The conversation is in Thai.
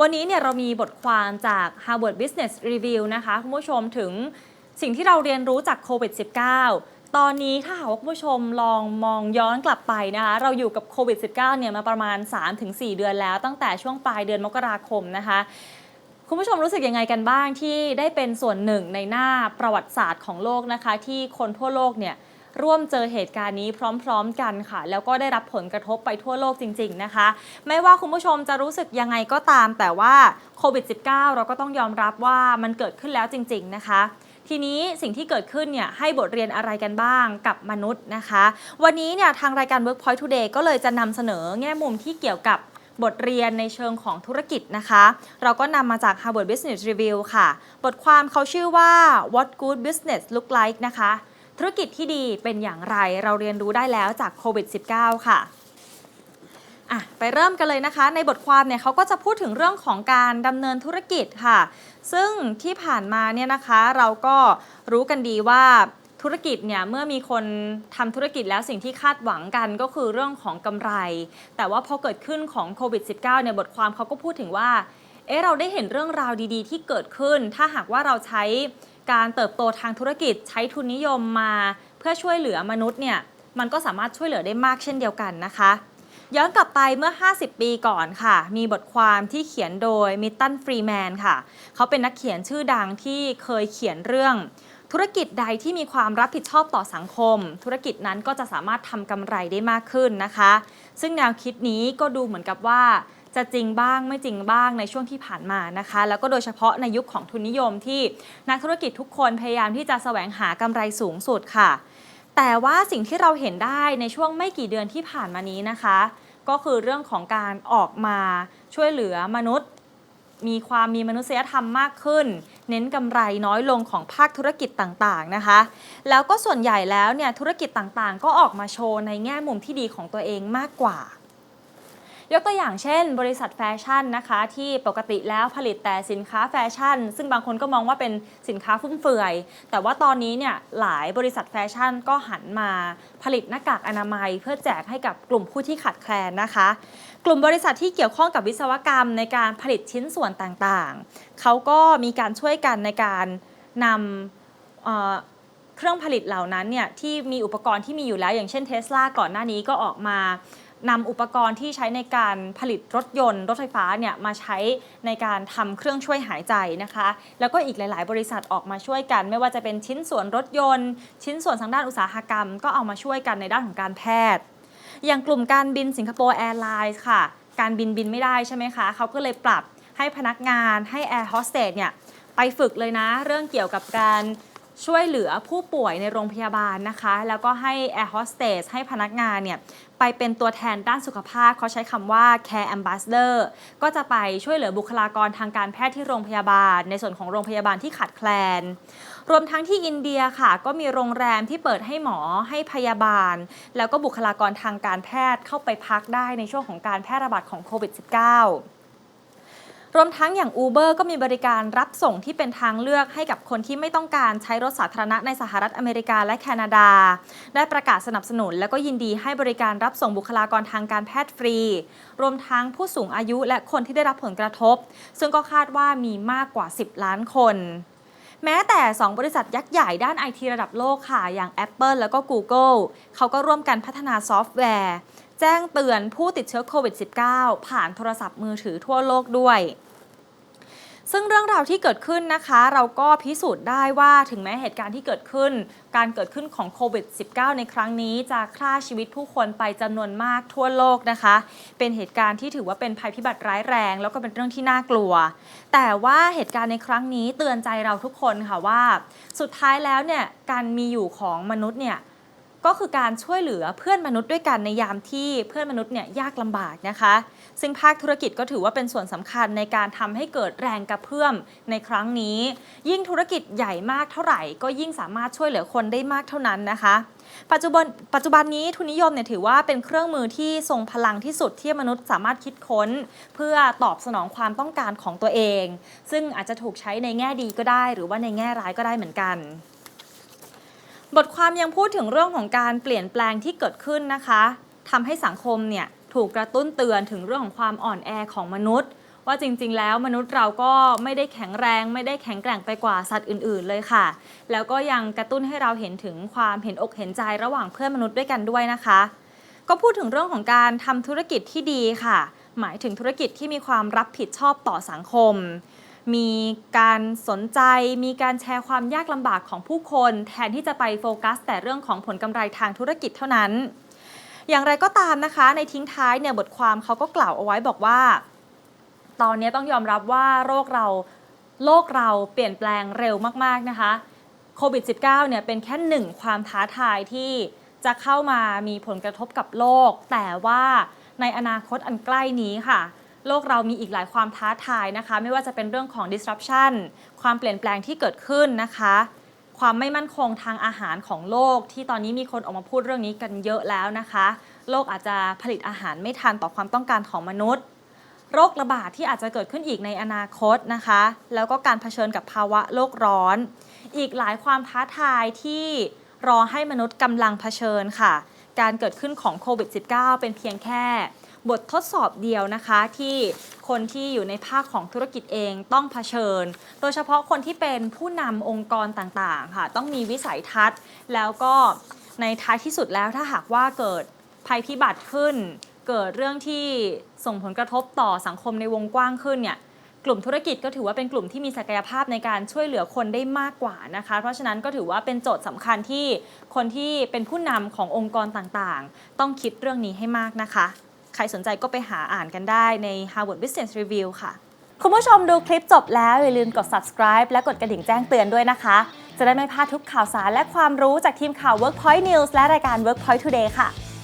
วันนี้เนี่ยเรามีบทความจาก Harvard Business Review นะคะคุณผู้ชมถึงสิ่งที่เราเรียนรู้จากโควิด -19 ตอนนี้ถ้าหากว่าคุณผู้ชมลองมองย้อนกลับไปนะคะ เราอยู่กับโควิด -19 เนี่ยมาประมาณ 3-4 เดือนแล้ว ตั้งแต่ช่วงปลายเดือนมกราคมนะคะ คุณผู้ชมรู้สึกยังไงกันบ้างที่ได้เป็นส่วนหนึ่งในหน้าประวัติศาสตร์ของโลกนะคะ ที่คนทั่วโลกเนี่ย ร่วมเจอเหตุการณ์นี้พร้อมๆกันค่ะ แล้วก็ได้รับผลกระทบไปทั่วโลกจริง ๆนะคะ ไม่ว่าคุณผู้ชมจะรู้สึกยังไงก็ตาม แต่ว่าโควิด -19 เราก็ต้องยอมรับว่ามันเกิดขึ้นแล้วจริง ๆ นะคะทีนี้สิ่งที่เกิดขึ้นเนี่ยให้บทเรียนอะไรกันบ้างกับมนุษย์นะคะ วันนี้เนี่ยทางรายการ Workpoint Today ก็เลยจะนำเสนอแง่มุมที่เกี่ยวกับบทเรียนในเชิงของธุรกิจนะคะ เราก็นำมาจาก Harvard Business Review ค่ะ บทความเขาชื่อว่า What Good Business Look Like นะคะ ธุรกิจที่ดีเป็นอย่างไรเราเรียนรู้ได้แล้วจากโควิด -19 ค่ะอะ ไปเริ่มกันเลยนะคะ ในบทความเนี่ยเขาก็จะพูดถึงเรื่องของการดำเนินธุรกิจค่ะ ซึ่งที่ผ่านมาเนี่ยนะคะเราก็รู้กันดีว่าธุรกิจเนี่ยเมื่อมีคนทำธุรกิจแล้วสิ่งที่คาดหวังกันก็คือเรื่องของกำไร แต่ว่าพอเกิดขึ้นของโควิด -19 เนี่ยบทความเขาก็พูดถึงว่าเอ๊ะเราได้เห็นเรื่องราวดีๆ ที่เกิดขึ้น ถ้าหากว่าเราใช้ การเติบโตทางธุรกิจใช้ทุนนิยมมา เพื่อช่วยเหลือมนุษย์เนี่ยมันก็สามารถช่วยเหลือได้มากเช่นเดียวกันนะคะ ย้อนกลับไปเมื่อ 50 ปีก่อนค่ะ มีบทความที่เขียนโดยมิตตันฟรีแมนค่ะ เขาเป็นนักเขียนชื่อดังที่เคยเขียนเรื่อง ธุรกิจใดที่มีความรับผิดชอบต่อสังคม ธุรกิจนั้นก็จะสามารถทำกำไรได้มากขึ้นนะคะ ซึ่งแนวคิดนี้ก็ดูเหมือนกับว่า จะจริงบ้างไม่จริงบ้างในช่วงที่ผ่านมานะคะ แล้วก็โดยเฉพาะในยุคของทุนนิยมที่นักธุรกิจทุกคนพยายามที่จะแสวงหากำไรสูงสุดค่ะ แต่ว่าสิ่งที่เราเห็นได้ในช่วงไม่กี่เดือนที่ผ่านมานี้นะคะ ก็คือเรื่องของการออกมาช่วยเหลือมนุษย์ มีความมีมนุษยธรรมมากขึ้น เน้นกำไรน้อยลงของภาคธุรกิจต่างๆนะคะ แล้วก็ส่วนใหญ่แล้วเนี่ยธุรกิจต่างๆ ก็ออกมาโชว์ในแง่มุมที่ดีของตัวเองมากกว่า ยกตัวอย่างเช่น บริษัทแฟชั่นนะคะที่ปกติแล้วผลิตแต่สินค้าแฟชั่น ซึ่งบางคนก็มองว่าเป็นสินค้าฟุ่มเฟือย แต่ว่าตอนนี้เนี่ยหลายบริษัทแฟชั่นก็หันมาผลิตหน้ากากอนามัย เพื่อแจกให้กับกลุ่มผู้ที่ขาดแคลนนะคะ กลุ่มบริษัทที่เกี่ยวข้องกับวิศวกรรมในการผลิตชิ้นส่วนต่างๆ เขาก็มีการช่วยกันในการนำเครื่องผลิตเหล่านั้นเนี่ยที่มีอุปกรณ์ที่มีอยู่แล้ว อย่างเช่นเทสลาก่อนหน้านี้ก็ออกมา นำอุปกรณ์ที่ใช้ในการผลิตรถยนต์ รถไฟฟ้าเนี่ยมาใช้ในการทำเครื่องช่วยหายใจนะคะ แล้วก็อีกหลาย ๆ บริษัทออกมาช่วยกัน ไม่ว่าจะเป็นชิ้นส่วนรถยนต์ ชิ้นส่วนทางด้านอุตสาหกรรม ก็เอามาช่วยกันในด้านของการแพทย์ อย่างกลุ่มการบินสิงคโปร์แอร์ไลน์ค่ะ การบินบินไม่ได้ใช่ไหมคะเขาก็เลยปรับให้พนักงานให้แอร์โฮสเตสเนี่ยไปฝึกเลยนะ เรื่องเกี่ยวกับการช่วยเหลือผู้ป่วยในโรงพยาบาลนะคะ แล้วก็ให้แอร์โฮสเตสให้พนักงานเนี่ย ไปเป็นตัวแทนด้านสุขภาพเขาใช้คำว่า care ambassador ก็จะไปช่วยเหลือบุคลากรทางการแพทย์ที่โรงพยาบาล ในส่วนของโรงพยาบาลที่ขาดแคลน รวมทั้งที่อินเดียค่ะ ก็มีโรงแรมที่เปิดให้หมอให้พยาบาล แล้วก็บุคลากรทางการแพทย์เข้าไปพักได้ในช่วงของการแพร่ระบาดของโควิด -19 รวมทั้งอย่าง Uber ก็มีบริการรับส่งที่เป็นทางเลือกให้กับคนที่ไม่ต้องการใช้รถสาธารณะในสหรัฐอเมริกาและแคนาดา ได้ประกาศสนับสนุน และก็ยินดีให้บริการรับส่งบุคลากรทางการแพทย์ฟรี รวมทั้งผู้สูงอายุและคนที่ได้รับผลกระทบ ซึ่งก็คาดว่ามีมากกว่า 10 ล้านคนแม้แต่ 2 บริษัทยักษ์ใหญ่ด้านไอทีระดับโลกค่ะ อย่าง Apple แล้วก็ Google เขาก็ร่วมกันพัฒนาซอฟต์แวร์ จ้งเตือนผู้ติดเชื้อโควิด -19 ผ่านโทรศัพท์มือถือทั่วโลกด้วยซึ่งเรื่องราวที่เกิดขึ้นนะคะ เราก็พิสูจน์ได้ว่าถึงแม้เหตุการณ์ที่เกิดขึ้น การเกิดขึ้นของโควิด -19 ในครั้งนี้ จะฆ่าชีวิตผู้คนไปจำนวนมากทั่วโลกนะคะ เป็นเหตุการณ์ที่ถือว่าเป็นภัยพิบัติร้ายแรง แล้วก็เป็นเรื่องที่น่ากลัว แต่ว่าเหตุการณ์ในครั้งนี้เตือนใจเราทุกคนค่ะว่า สุดท้ายแล้วเนี่ยการมีอยู่ของมนุษย์เนี่ย ก็คือการช่วยเหลือเพื่อนมนุษย์ด้วยกันในยามที่เพื่อนมนุษย์เนี่ยยากลำบากนะคะ ซึ่งภาคธุรกิจก็ถือว่าเป็นส่วนสำคัญในการทำให้เกิดแรงกระเพื่อมในครั้งนี้ ยิ่งธุรกิจใหญ่มากเท่าไหร่ ก็ยิ่งสามารถช่วยเหลือคนได้มากเท่านั้นนะคะ ปัจจุบันปัจจุบันนี้ทุนนิยมเนี่ยถือว่าเป็นเครื่องมือที่ทรงพลังที่สุดที่มนุษย์สามารถคิดค้น เพื่อตอบสนองความต้องการของตัวเอง ซึ่งอาจจะถูกใช้ในแง่ดีก็ได้ หรือว่าในแง่ร้ายก็ได้เหมือนกัน บทความยังพูดถึงเรื่องของการเปลี่ยนแปลงที่เกิดขึ้นนะคะทำให้สังคมเนี่ยถูกกระตุ้นเตือนถึงเรื่องของความอ่อนแอของมนุษย์ ว่าจริงๆ แล้วมนุษย์เราก็ไม่ได้แข็งแรง ไม่ได้แข็งแกร่งไปกว่าสัตว์อื่น ๆ เลยค่ะ แล้วก็ยังกระตุ้นให้เราเห็นถึงความเห็นอกเห็นใจระหว่างเพื่อนมนุษย์ด้วยกันด้วยนะคะ ก็พูดถึงเรื่องของการทำธุรกิจที่ดีค่ะ หมายถึงธุรกิจที่มีความรับผิดชอบต่อสังคม มีการสนใจ มีการแชร์ความยากลำบากของผู้คน แทนที่จะไปโฟกัส แต่เรื่องของผลกำไรทางธุรกิจเท่านั้น อย่างไรก็ตามนะคะ ในทิ้งท้ายเนี่ยบทความเขาก็กล่าวเอาไว้บอกว่า ตอนนี้ต้องยอมรับว่าโรคเราโลกเราเปลี่ยนแปลงเร็วมาก ๆ นะคะโควิด -19 เนี่ยเป็นแค่หนึ่งความท้าทายที่จะเข้ามามีผลกระทบกับโลก แต่ว่าในอนาคตอันใกล้นี้ค่ะ โลกเรามีอีกหลายความท้าทายนะคะ ไม่ว่าจะเป็นเรื่องของ disruption ความเปลี่ยนแปลงที่เกิดขึ้นนะคะ ความไม่มั่นคงทางอาหารของโลก ที่ตอนนี้มีคนออกมาพูดเรื่องนี้กันเยอะแล้วนะคะ โลกอาจจะผลิตอาหารไม่ทันต่อความต้องการของมนุษย์ โรคระบาดที่อาจจะเกิดขึ้นอีกในอนาคตนะคะ แล้วก็การเผชิญกับภาวะโลกร้อน อีกหลายความท้าทายที่รอให้มนุษย์กำลังเผชิญค่ะ การเกิดขึ้นของโควิด -19 เป็นเพียงแค่ บททดสอบเดียวนะคะที่คนที่อยู่ในภาคของธุรกิจเองต้องเผชิญ โดยเฉพาะคนที่เป็นผู้นำองค์กรต่างๆค่ะต้องมีวิสัยทัศน์ แล้วก็ในท้ายที่สุดแล้วถ้าหากว่าเกิดภัยพิบัติขึ้น เกิดเรื่องที่ส่งผลกระทบต่อสังคมในวงกว้างขึ้นเนี่ยกลุ่มธุรกิจก็ถือว่าเป็นกลุ่มที่มีศักยภาพในการช่วยเหลือคนได้มากกว่านะคะ เพราะฉะนั้นก็ถือว่าเป็นโจทย์สำคัญที่คนที่เป็นผู้นำขององค์กรต่างๆ ต้องคิดเรื่องนี้ให้มากนะคะ ใครสนใจก็ไปหาอ่านกันได้ใน Harvard Business Review ค่ะ คุณผู้ชมดูคลิปจบแล้วอย่าลืมกด subscribe และกดกระดิ่งแจ้งเตือนด้วยนะคะ จะได้ไม่พลาดทุกข่าวสารและความรู้จากทีมข่าว Workpoint News และรายการ Workpoint Today ค่ะ